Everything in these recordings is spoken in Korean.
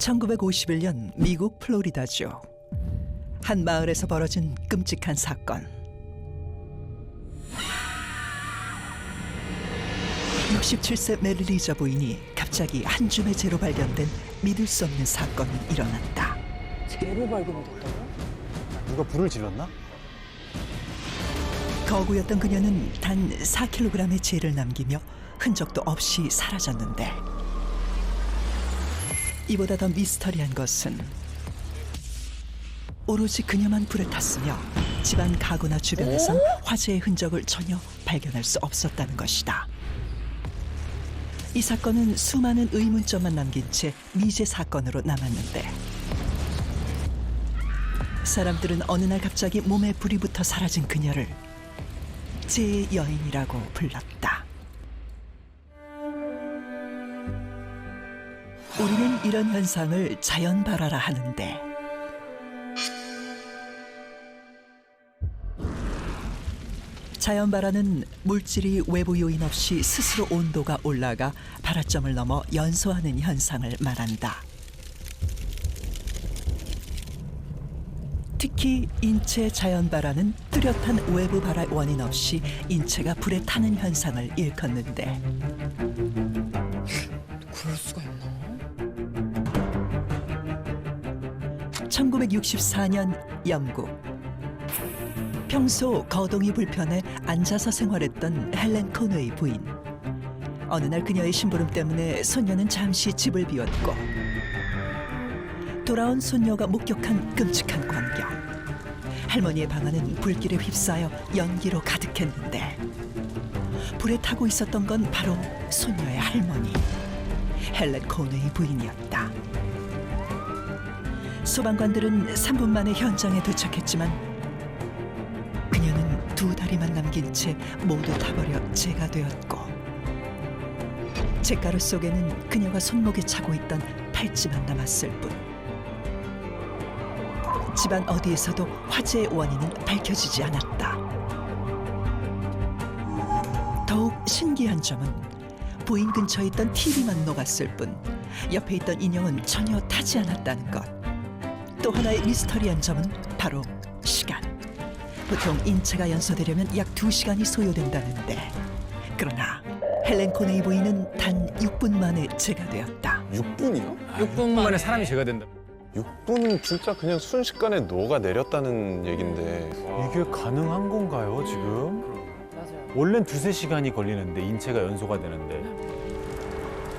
1951년 미국 플로리다주 한 마을에서 벌어진 끔찍한 사건. 67세 메리 리저 부인이 갑자기 한 줌의 재로 발견된 믿을 수 없는 사건이 일어났다. 재로 발견이 됐다고? 누가 불을 질렀나? 거구였던 그녀는 단 4kg의 재를 남기며 흔적도 없이 사라졌는데 이보다 더 미스터리한 것은 오로지 그녀만 불에 탔으며 집안 가구나 주변에선 화재의 흔적을 전혀 발견할 수 없었다는 것이다. 이 사건은 수많은 의문점만 남긴 채 미제 사건으로 남았는데 사람들은 어느 날 갑자기 몸에 불이 붙어 사라진 그녀를 제 여인이라고 불렀다. 우리는 이런 현상을 자연 발화라 하는데 자연 발화는 물질이 외부 요인 없이 스스로 온도가 올라가 발화점을 넘어 연소하는 현상을 말한다. 특히 인체 자연 발화는 뚜렷한 외부 발화 원인 없이 인체가 불에 타는 현상을 일컫는데 그럴 수가 있나? 1964년 영국. 평소 거동이 불편해 앉아서 생활했던 헬렌 코너의 부인. 어느 날 그녀의 심부름 때문에 손녀는 잠시 집을 비웠고 돌아온 손녀가 목격한 끔찍한 광경. 할머니의 방 안은 불길에 휩싸여 연기로 가득했는데 불에 타고 있었던 건 바로 손녀의 할머니 헬렌 코너의 부인이었다 소방관들은 3분 만에 현장에 도착했지만 그녀는 두 다리만 남긴 채 모두 타버려 재가 되었고 잿가루 속에는 그녀가 손목에 차고 있던 팔찌만 남았을 뿐. 집안 어디에서도 화재의 원인은 밝혀지지 않았다. 더욱 신기한 점은 부인 근처에 있던 TV만 녹았을 뿐 옆에 있던 인형은 전혀 타지 않았다는 것 또 하나의 미스터리한 점은 바로 시간. 보통 인체가 연소되려면 약 2시간이 소요된다는데 그러나 헬렌 코네이 부인은 단 6분 만에 재가 되었다. 6분이요? 6분 만에 만에 사람이 죄가 된다. 6분은 진짜 그냥 순식간에 녹아 내렸다는 얘긴데 이게 가능한 건가요, 지금? 맞아요. 원래는 두세 시간이 걸리는데 인체가 연소가 되는데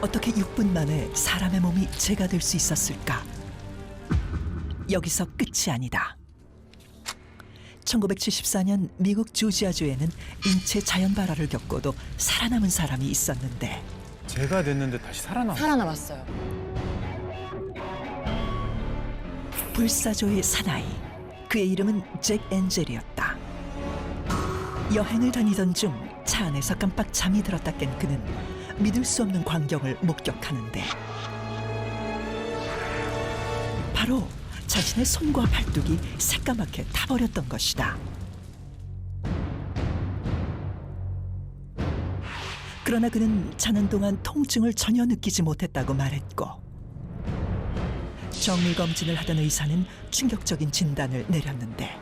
어떻게 6분 만에 사람의 몸이 재가 될 수 있었을까? 여기서 끝이 아니다. 1974년 미국 조지아주에는 인체 자연 발화를 겪고도 살아남은 사람이 있었는데 죄가 됐는데 다시 살아남았어. 살아남았어요. 불사조의 사나이 그의 이름은 잭 엔젤이었다 여행을 다니던 중 차 안에서 깜빡 잠이 들었다 깬 그는 믿을 수 없는 광경을 목격하는데 바로 자신의 손과 팔뚝이 새까맣게 타버렸던 것이다 그러나 그는 자는 동안 통증을 전혀 느끼지 못했다고 말했고 정밀 검진을 하던 의사는 충격적인 진단을 내렸는데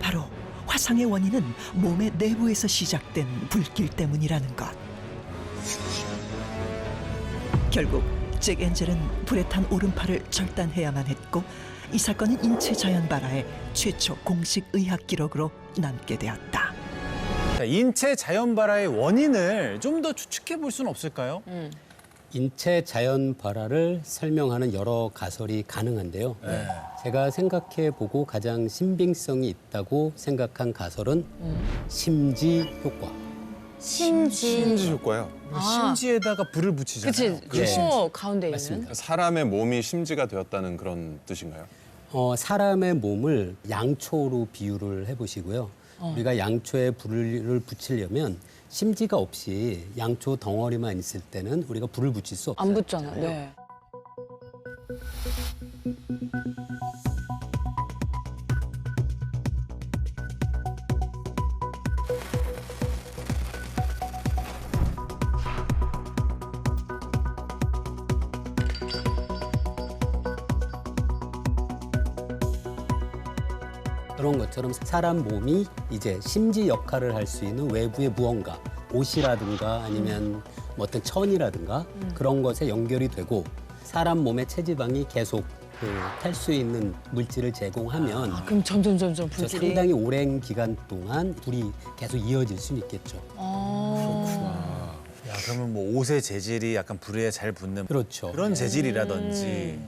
바로 화상의 원인은 몸의 내부에서 시작된 불길 때문이라는 것. 결국 잭 엔젤은 불에 탄 오른팔을 절단해야만 했고 이 사건은 인체 자연 발화의 최초 공식 의학 기록으로 남게 되었다. 자, 인체 자연 발화의 원인을 좀 더 추측해 볼 수는 없을까요? 음. 인체 자연 발화를 설명하는 여러 가설이 가능한데요. 제가 생각해 보고 가장 신빙성이 있다고 생각한 가설은 심지 효과. 심지. 심지 효과요. 아. 심지에다가 불을 붙이잖아요. 그치. 코 가운데 있는. 맞습니다. 사람의 몸이 심지가 되었다는 그런 뜻인가요? 어, 사람의 몸을 양초로 비유를 해보시고요. 우리가 양초에 불을 붙이려면 심지가 없이 양초 덩어리만 있을 때는 우리가 불을 붙일 수 없어요. 안 붙잖아. 네. 그런 것처럼 사람 몸이 이제 심지 역할을 할 수 있는 외부의 무언가 옷이라든가 아니면 뭐 어떤 천이라든가 그런 것에 연결이 되고 사람 몸의 체지방이 계속 그탈수 있는 물질을 제공하면 아, 그럼 점점 점점 저 불길이. 상당히 오랜 기간 동안 불이 계속 이어질 수는 있겠죠. 아. 야, 그러면 뭐 옷의 재질이 약간 불에 잘 붙는 그렇죠. 그런 재질이라든지.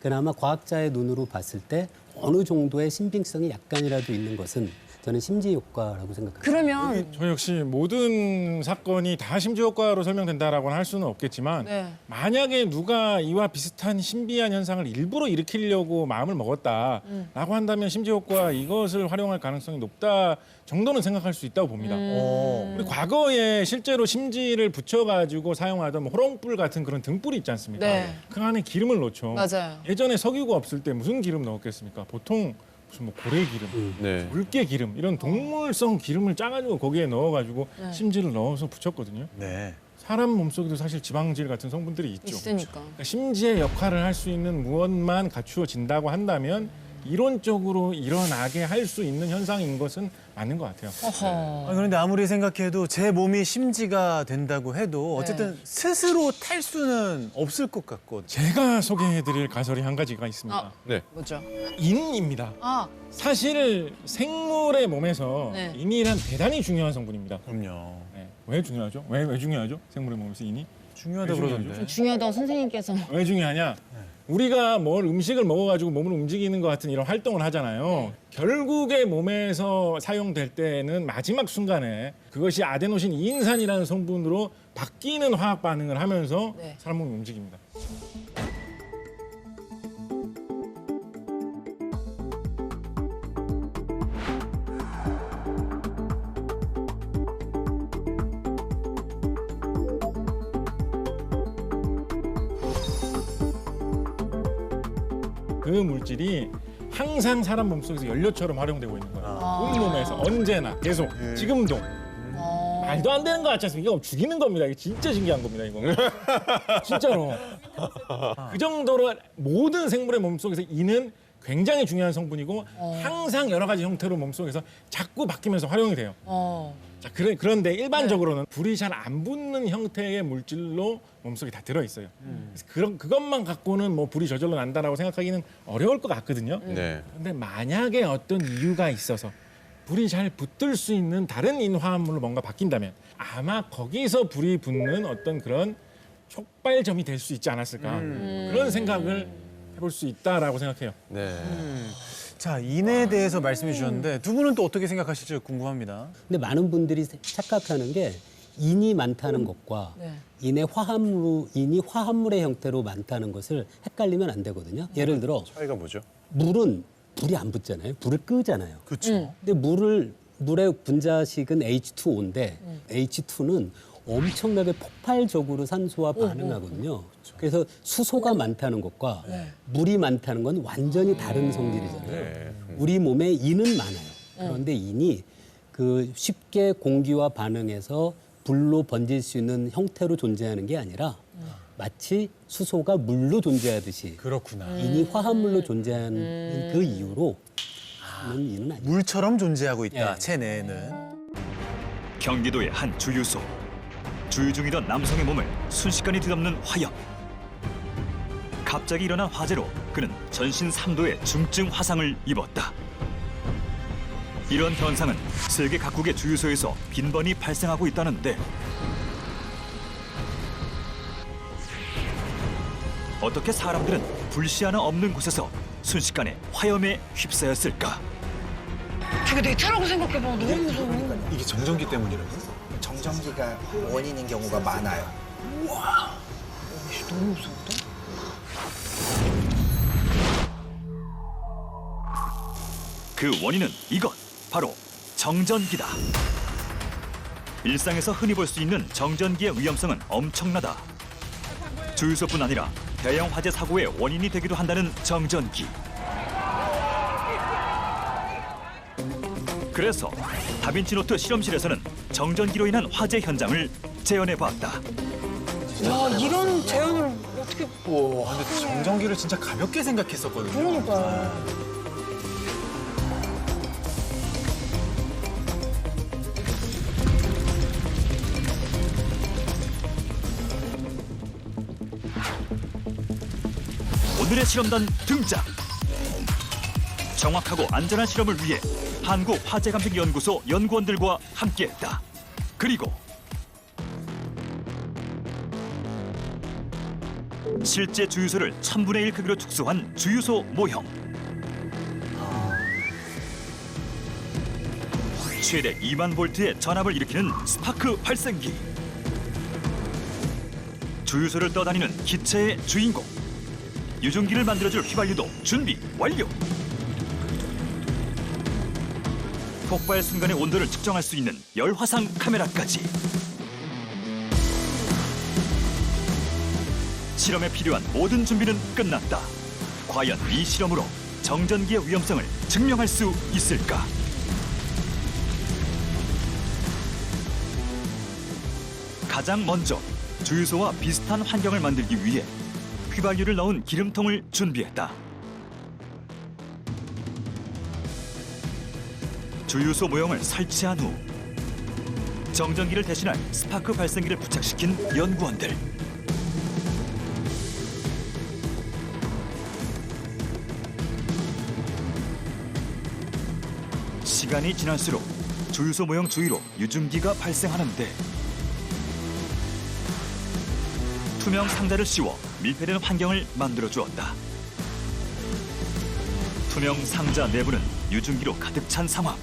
그나마 과학자의 눈으로 봤을 때 어느 정도의 신빙성이 약간이라도 있는 것은 저는 심지 효과라고 생각합니다. 그러면 저 역시 모든 사건이 다 심지 효과로 설명된다라고는 할 수는 없겠지만 네. 만약에 누가 이와 비슷한 신비한 현상을 일부러 일으키려고 마음을 먹었다라고 한다면 심지 효과 이것을 활용할 가능성이 높다 정도는 생각할 수 있다고 봅니다. 어. 우리 과거에 실제로 심지를 붙여가지고 사용하던 뭐 호롱불 같은 그런 등불이 있지 않습니까? 네. 그 안에 기름을 넣죠. 맞아요. 예전에 석유가 없을 때 무슨 기름 넣었겠습니까? 보통 무슨 뭐 고래 기름, 네. 물개 기름 이런 동물성 기름을 짜가지고 거기에 넣어가지고 네. 심지를 넣어서 붙였거든요. 네. 사람 몸속에도 사실 지방질 같은 성분들이 있죠. 있으니까. 그러니까 심지의 역할을 할 수 있는 무엇만 갖추어진다고 한다면 이론적으로 일어나게 할 수 있는 현상인 것은 맞는 것 같아요. 아, 그런데 아무리 생각해도 제 몸이 심지가 된다고 해도 어쨌든 스스로 탈 수는 없을 것 같거든요. 제가 소개해드릴 가설이 한 가지가 있습니다. 아. 네. 뭐죠? 인입니다. 아, 사실 생물의 몸에서 네. 인이란 대단히 중요한 성분입니다. 그럼요. 네. 왜 중요하죠? 왜, 왜 중요하죠? 생물의 몸에서 인이? 중요하다고 왜 그러던데. 중요하다고 선생님께서. 왜 중요하냐? 우리가 뭘 음식을 먹어가지고 몸을 움직이는 것 같은 이런 활동을 하잖아요. 결국에 몸에서 사용될 때는 마지막 순간에 그것이 아데노신 이인산이라는 성분으로 바뀌는 화학 반응을 하면서 네. 사람 몸이 움직입니다. 물질이 항상 사람 몸속에서 연료처럼 활용되고 있는 거예요. 온몸에서 언제나 계속 지금도 어. 말도 안 되는 거 같지 않습니까? 이거 죽이는 겁니다. 이게 진짜 신기한 겁니다. 이거 진짜로 그 정도로 모든 생물의 몸속에서 이는 굉장히 중요한 성분이고 항상 여러 가지 형태로 몸속에서 자꾸 바뀌면서 활용이 돼요. 어. 자, 그래, 그런데 일반적으로는 불이 잘 안 붙는 형태의 물질로 몸속에 다 들어 있어요. 그래서 그런 그것만 갖고는 뭐 불이 저절로 난다라고 생각하기는 어려울 것 같거든요. 네. 근데 만약에 어떤 이유가 있어서 불이 잘 붙을 수 있는 다른 인화합물로 뭔가 바뀐다면 아마 거기서 불이 붙는 어떤 그런 촉발점이 될 수 있지 않았을까 그런 생각을 해볼 수 있다라고 생각해요. 네. 자, 인에 대해서 말씀해 주셨는데 두 분은 또 어떻게 생각하실지 궁금합니다. 근데 많은 분들이 착각하는 게 인이 많다는 것과 네. 인의 화합물, 인이 화합물의 형태로 많다는 것을 헷갈리면 안 되거든요. 예를 들어 차이가 뭐죠? 물은 불이 안 붙잖아요. 불을 끄잖아요. 그렇죠. 근데 물을 물의 분자식은 H2O인데 H2는 엄청나게 폭발적으로 산소와 반응하거든요. 그래서 수소가 많다는 것과 물이 많다는 건 완전히 다른 성질이잖아요. 네. 우리 몸에 인은 많아요. 그런데 인이 그 쉽게 공기와 반응해서 불로 번질 수 있는 형태로 존재하는 게 아니라 마치 수소가 물로 존재하듯이 그렇구나. 인이 화합물로 존재하는 그 이유로 는 인은 아니에요. 물처럼 존재하고 있다. 예. 체내에는. 경기도의 한 주유소. 주유 중이던 남성의 몸을 순식간에 뒤덮는 화염. 갑자기 일어난 화재로 그는 전신 3도의 중증 화상을 입었다. 이런 현상은 세계 각국의 주유소에서 빈번히 발생하고 있다는데 어떻게 사람들은 불씨 하나 없는 곳에서 순식간에 화염에 휩싸였을까? 저게 내 차라고 생각해봐. 너무 무서워. 이게 정전기 때문이라고? 정전기가 원인인 경우가 많아요. 너무 무서웠다. 그 원인은 이것 바로 정전기다. 일상에서 흔히 볼 수 있는 정전기의 위험성은 엄청나다. 주유소뿐 아니라 대형 화재 사고의 원인이 되기도 한다는 정전기. 그래서 다빈치 노트 실험실에서는 정전기로 인한 화재 현장을 재현해 봤다. 야, 이런 재현을 어떻게. 와, 근데 정전기를 진짜 가볍게 생각했었거든요. 그러니까. 오늘의 실험단 등장. 정확하고 안전한 실험을 위해 한국 화재감식연구소 연구원들과 함께했다. 그리고 실제 주유소를 1000분의 1 크기로 축소한 주유소 모형. 최대 2만 볼트의 전압을 일으키는 스파크 발생기. 주유소를 떠다니는 기체의 주인공. 유증기를 만들어줄 휘발유도 준비 완료. 폭발 순간의 온도를 측정할 수 있는 열화상 카메라까지. 실험에 필요한 모든 준비는 끝났다. 과연 이 실험으로 정전기의 위험성을 증명할 수 있을까? 가장 먼저 주유소와 비슷한 환경을 만들기 위해 휘발유를 넣은 기름통을 준비했다. 주유소 모형을 설치한 후 정전기를 대신할 스파크 발생기를 부착시킨 연구원들. 시간이 지날수록 주유소 모형 주위로 유증기가 발생하는데 투명 상자를 씌워 밀폐된 환경을 만들어 주었다. 투명 상자 내부는 유증기로 가득 찬 상황.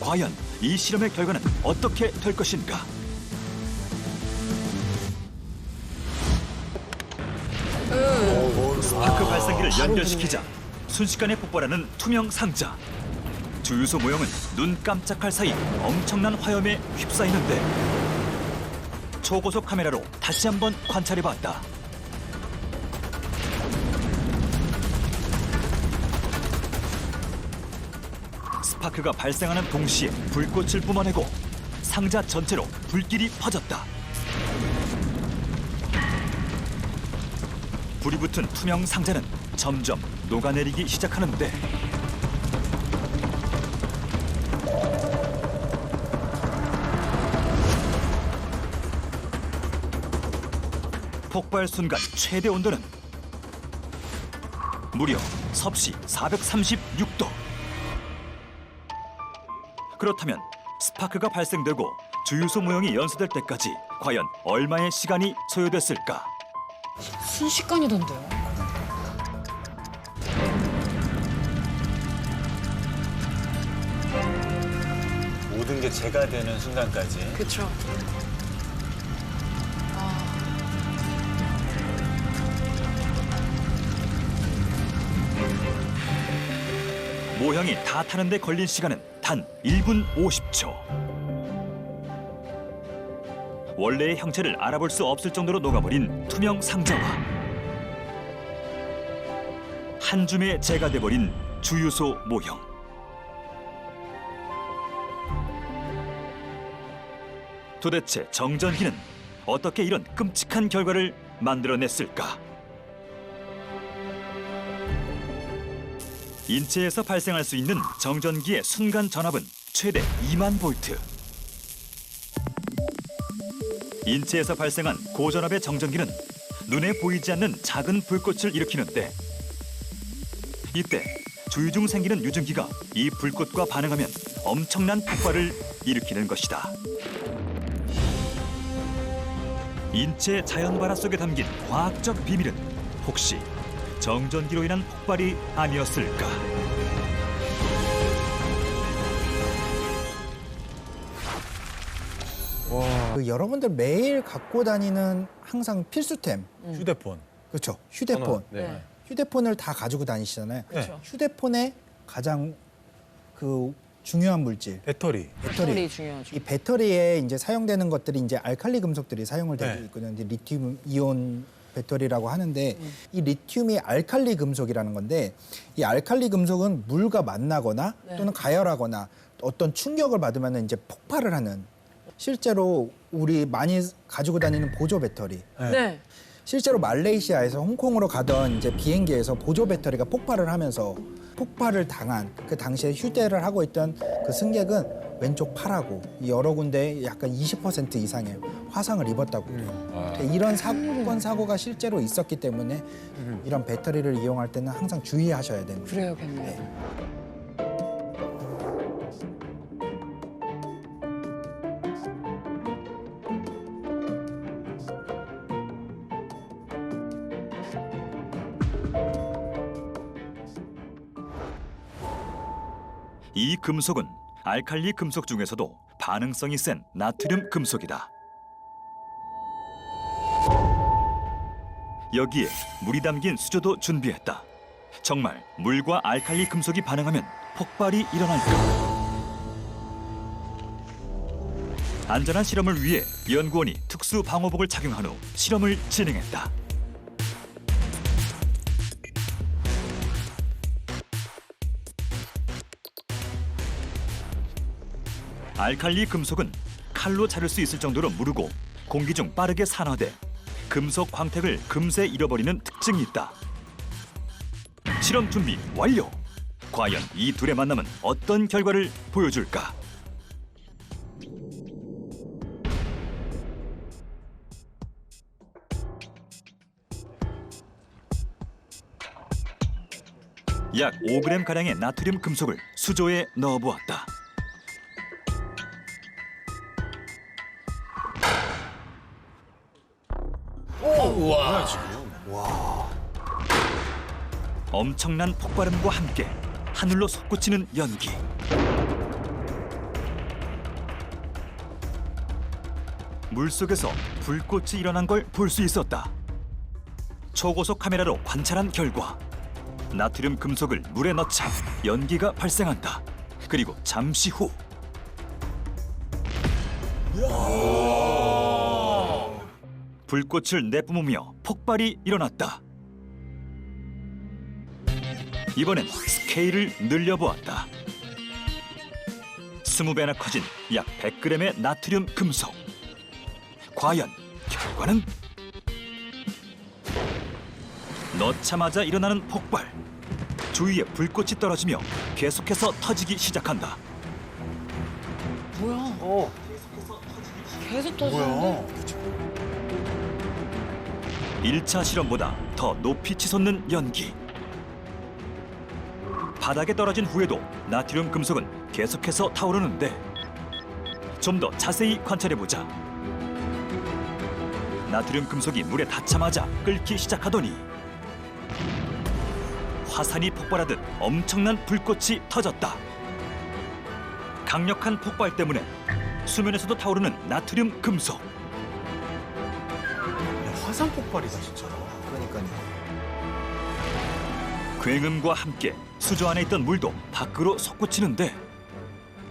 과연 이 실험의 결과는 어떻게 될 것인가? 스파크 발생기를 연결시키자 순식간에 폭발하는 투명 상자. 주유소 모형은 눈 깜짝할 사이 엄청난 화염에 휩싸이는데 초고속 카메라로 다시 한번 관찰해봤다. 스파크가 발생하는 동시에 불꽃을 뿜어내고 상자 전체로 불길이 퍼졌다. 불이 붙은 투명 상자는 점점 녹아내리기 시작하는데 폭발 순간 최대 온도는 무려 섭씨 436도. 그렇다면 스파크가 발생되고 주유소 모형이 연소될 때까지 과연 얼마의 시간이 소요됐을까? 순식간이던데요. 모든 게 제가 되는 순간까지. 그렇 모형이 다 타는데 걸린 시간은 단 1분 50초. 원래의 형체를 알아볼 수 없을 정도로 녹아버린 투명 상자와 한 줌에 재가 돼버린 주유소 모형. 도대체 정전기는 어떻게 이런 끔찍한 결과를 만들어냈을까? 인체에서 발생할 수 있는 정전기의 순간 전압은 최대 2만 볼트. 인체에서 발생한 고전압의 정전기는 눈에 보이지 않는 작은 불꽃을 일으키는데 이때 주유 중 생기는 유증기가 이 불꽃과 반응하면 엄청난 폭발을 일으키는 것이다. 인체 자연 발화 속에 담긴 과학적 비밀은 혹시 정전기로 인한 폭발이 아니었을까? 그 여러분들 매일 갖고 다니는 항상 필수템. 휴대폰. 그렇죠. 휴대폰. 네. 휴대폰을 다 가지고 다니시잖아요. 그렇죠. 휴대폰의 가장 그 중요한 물질 배터리. 배터리. 배터리 중요하죠. 이 배터리에 이제 사용되는 것들이 이제 알칼리 금속들이 사용을 되고 네. 있거든요. 이제 리튬 이온 배터리라고 하는데 이 리튬이 알칼리 금속이라는 건데 이 알칼리 금속은 물과 만나거나 또는 가열하거나 어떤 충격을 받으면 이제 폭발을 하는 실제로 우리 많이 가지고 다니는 보조 배터리. 네. 실제로 말레이시아에서 홍콩으로 가던 이제 비행기에서 보조 배터리가 폭발을 하면서 폭발을 당한 그 당시에 휴대를 하고 있던 그 승객은 왼쪽 팔하고 이 여러 군데 약간 20% 이상의 화상을 입었다고 그래요. 이런 사건 사고가 실제로 있었기 때문에 이런 배터리를 이용할 때는 항상 주의하셔야 됩니다. 그래야겠네. 이 금속은 알칼리 금속 중에서도 반응성이 센 나트륨 금속이다. 여기에 물이 담긴 수조도 준비했다. 정말 물과 알칼리 금속이 반응하면 폭발이 일어날까? 안전한 실험을 위해 연구원이 특수 방호복을 착용한 후 실험을 진행했다. 알칼리 금속은 칼로 자를 수 있을 정도로 무르고 공기 중 빠르게 산화돼 금속 광택을 금세 잃어버리는 특징이 있다. 실험 준비 완료. 과연 이 둘의 만남은 어떤 결과를 보여줄까? 약 5g 가량의 나트륨 금속을 수조에 넣어 보았다. 엄청난 폭발음과 함께 하늘로 솟구치는 연기. 물 속에서 불꽃이 일어난 걸 볼 수 있었다. 초고속 카메라로 관찰한 결과 나트륨 금속을 물에 넣자 연기가 발생한다. 그리고 잠시 후 불꽃을 내뿜으며 폭발이 일어났다. 이번엔 스케일을 늘려보았다. 20배나 커진 약 100g의 나트륨 금속. 과연 결과는? 넣자마자 일어나는 폭발. 주위에 불꽃이 떨어지며 계속해서 터지기 시작한다. 뭐야? 계속 터지는데? 1차 실험보다 더 높이 치솟는 연기. 바닥에 떨어진 후에도 나트륨 금속은 계속해서 타오르는데 좀 더 자세히 관찰해 보자. 나트륨 금속이 물에 닿자마자 끓기 시작하더니 화산이 폭발하듯 엄청난 불꽃이 터졌다. 강력한 폭발 때문에 수면에서도 타오르는 나트륨 금속. 화산 폭발이다 진짜. 그러니까요. 굉음과 함께 수조 안에 있던 물도 밖으로 솟구치는데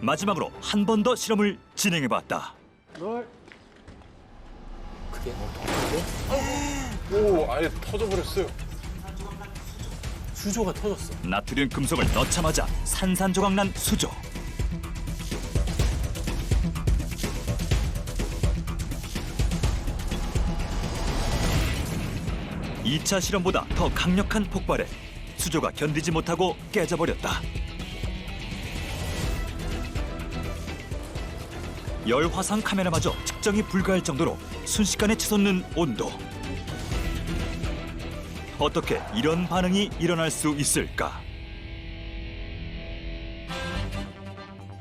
마지막으로 한 번 더 실험을 진행해봤다. 오 아예 터져버렸어요. 수조가 터졌어. 나트륨 금속을 넣자마자 산산조각난 수조. 이차 실험보다 더 강력한 폭발에 수조가 견디지 못하고 깨져버렸다. 열화상 카메라마저 측정이 불가할 정도로 순식간에 치솟는 온도. 어떻게 이런 반응이 일어날 수 있을까?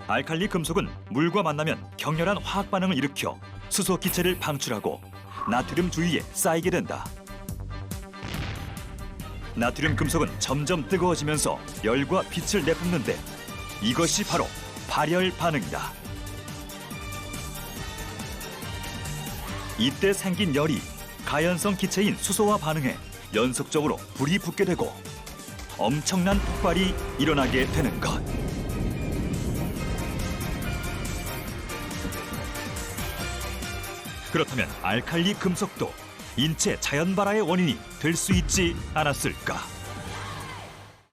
알칼리 금속은 물과 만나면 격렬한 화학 반응을 일으켜 수소 기체를 방출하고 나트륨 주위에 쌓이게 된다. 나트륨 금속은 점점 뜨거워지면서 열과 빛을 내뿜는데 이것이 바로 발열 반응이다. 이때 생긴 열이 가연성 기체인 수소와 반응해 연속적으로 불이 붙게 되고 엄청난 폭발이 일어나게 되는 것. 그렇다면 알칼리 금속도 인체 자연 발화의 원인이 될 수 있지 않았을까?